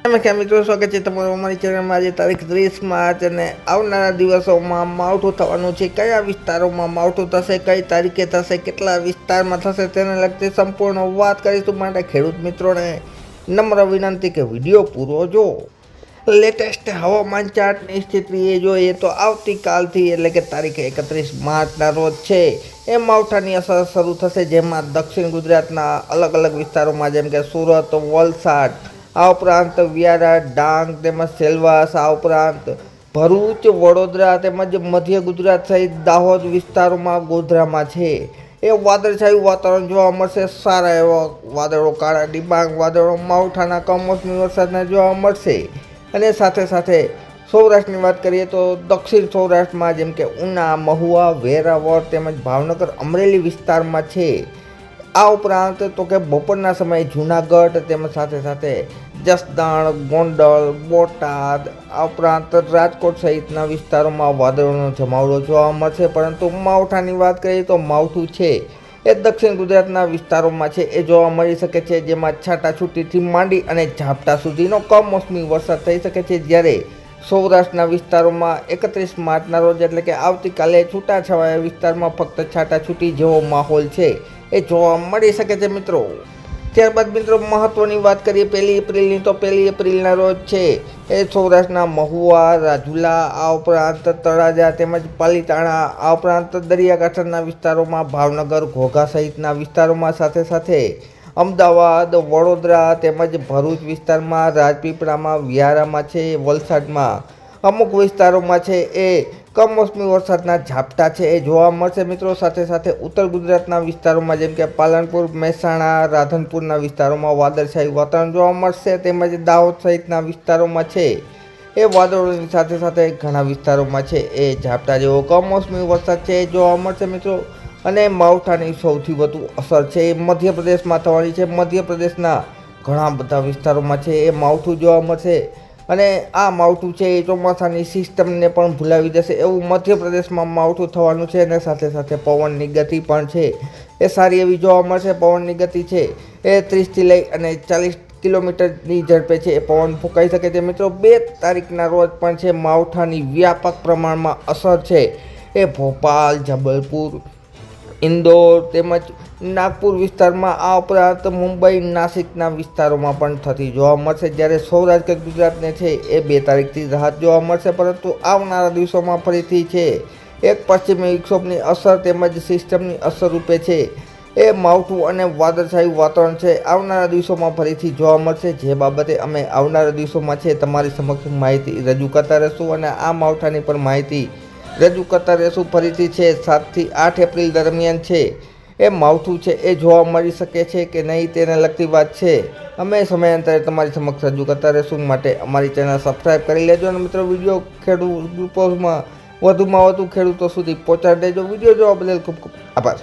નમસ્કાર મિત્રો, સ્વાગત છે તમારું અમારી ચેનલમાં આજે તારીખ ત્રીસ માર્ચ અને આવનારા દિવસોમાં માવઠું થવાનું છે. કયા વિસ્તારોમાં માવઠું થશે, કઈ તારીખે થશે, કેટલા વિસ્તારમાં થશે તેને લગતી સંપૂર્ણ વાત કરીશું માટે ખેડૂત મિત્રોને. નમ્ર વિનંતી કે વીડિયો પૂરો જો. લેટેસ્ટ હવામાન ચાર્ટની એ જોઈએ તો આવતીકાલથી એટલે કે તારીખ એકત્રીસ માર્ચના રોજ છે. એ માવઠાની અસર શરૂ થશે જેમાં દક્ષિણ ગુજરાતના અલગ અલગ વિસ્તારોમાં જેમ કે સુરત, વલસાડ આ ઉપરાંત વ્યારા, ડાંગ તેમજ સેલવાસ, આ ઉપરાંત ભરૂચ, વડોદરા તેમજ મધ્ય ગુજરાત સહિત દાહોદ વિસ્તારોમાં ગોધરામાં છે. એ વાદળછાયું વાતાવરણ જોવા મળશે. સારા એવા વાદળો, કાળા ડિબાંગ વાદળો, માવઠાના કમોસમી વરસાદના જોવા મળશે. અને સાથે સાથે સૌરાષ્ટ્રની વાત કરીએ તો દક્ષિણ સૌરાષ્ટ્રમાં જેમ કે ઉના, મહુવા, વેરાવળ તેમજ ભાવનગર અમરેલી વિસ્તારમાં છે. આ ઉપરાંત તો કે બપોરના સમયે જૂનાગઢ, તેમજ સાથે સાથે જસદણ, ગોંડલ, બોટાદ, આ ઉપરાંત રાજકોટ સહિતના વિસ્તારોમાં વાદળોનો જમાવડો જોવા મળશે પરંતુ માવઠાની વાત કરીએ તો માવઠું છે એ દક્ષિણ ગુજરાતના વિસ્તારોમાં છે. એ જોવા મળી શકે છે જેમાં છાટાછૂટીથી માંડી અને ઝાપટા સુધીનો કમોસમી વરસાદ થઈ શકે છે. જ્યારે સૌરાષ્ટ્રના વિસ્તારોમાં એકત્રીસ માર્ચના રોજ એટલે કે આવતીકાલે છૂટાછવાયા વિસ્તારમાં ફક્ત છાટાછૂટી જેવો માહોલ છે. એ જોવા મળી શકે છે મિત્રો. ત્યારબાદ મિત્રો મહત્વની વાત કરીએ, પહેલી એપ્રિલની તો પહેલી એપ્રિલના રોજ છે એ સૌરાષ્ટ્રના મહુવા, રાજુલા, આ ઉપરાંત તળાજા તેમજ પાલીતાણા, આ ઉપરાંત દરિયાકાંઠાના વિસ્તારોમાં ભાવનગર, ઘોઘા સહિતના વિસ્તારોમાં સાથે સાથે અમદાવાદ, વડોદરા તેમજ ભરૂચ વિસ્તારમાં, રાજપીપળામાં, વિહારામાં છે, વલસાડમાં અમુક વિસ્તારોમાં છે એ કમોસમી વરસાદના ઝાપટા છે, એ જોવા મળશે. મિત્રો, સાથે સાથે ઉત્તર ગુજરાતના વિસ્તારોમાં જેમ કે પાલનપુર, મહેસાણા, રાધનપુરના વિસ્તારોમાં વાદળછાયું વાતાવરણ જોવા મળશે. તેમજ દાહોદ સહિતના વિસ્તારોમાં છે એ વાદળોની સાથે સાથે ઘણા વિસ્તારોમાં છે એ ઝાપટા જેવો કમોસમી વરસાદ છે એ જોવા મળશે, મિત્રો. અને માવઠાની સૌથી વધુ અસર છે એ મધ્યપ્રદેશમાં થવાની છે. મધ્યપ્રદેશના ઘણા બધા વિસ્તારોમાં છે એ માવઠું જોવા મળશે. અને આ માવઠું છે એ ચોમાસાની સિસ્ટમને પણ ભૂલાવી દેશે એવું મધ્યપ્રદેશમાં માવઠું થવાનું છે અને સાથે સાથે પવનની ગતિ પણ છે. એ સારી એવી જોવા મળશે, પવનની ગતિ છે. એ ત્રીસથી લઈ અને ચાલીસ કિલોમીટરની ઝડપે છે એ પવન ફૂંકાઈ શકે છે. મિત્રો, બે તારીખના રોજ પણ છે માવઠાની વ્યાપક પ્રમાણમાં અસર છે. એ ભોપાલ, જબલપુર ઇન્દોર તેમજ નાગપુર વિસ્તારમાં આ ઉપરાંત મુંબઈ નાસિકના વિસ્તારોમાં પણ થતી જોવા મળશે. જ્યારે સૌરાષ્ટ્ર ગુજરાતને છે એ બે તારીખથી રાહત જોવા મળશે, પરંતુ આવનારા દિવસોમાં ફરીથી છે એક પશ્ચિમી વિક્ષોભની અસર તેમજ સિસ્ટમની અસર રૂપે છે. એ માવઠું અને વાદળછાયું વાતાવરણ છે. આવનારા દિવસોમાં ફરીથી જોવા મળશે. જે બાબતે અમે આવનારા દિવસોમાં છે તમારી સમક્ષ માહિતી રજૂ કરતા રહીશું અને આ માવઠાની પણ માહિતી રજૂ કરતા રહેશું. ફરીથી છે, સાતથી આઠ એપ્રિલ દરમિયાન છે. એ માવઠું છે, એ જોવા મળી શકે છે કે નહીં તેને લગતી વાત છે. અમે સમયાંતરે તમારી સમક્ષ રજૂ કરતા રહેશું. માટે અમારી ચેનલ સબસ્ક્રાઈબ કરી લેજો અને મિત્રો, વીડિયો ખેડૂત ગ્રુપોમાં વધુમાં વધુ ખેડૂતો સુધી પહોંચાડી દેજો. વીડિયો જોવા બદલ ખૂબ ખૂબ આભાર.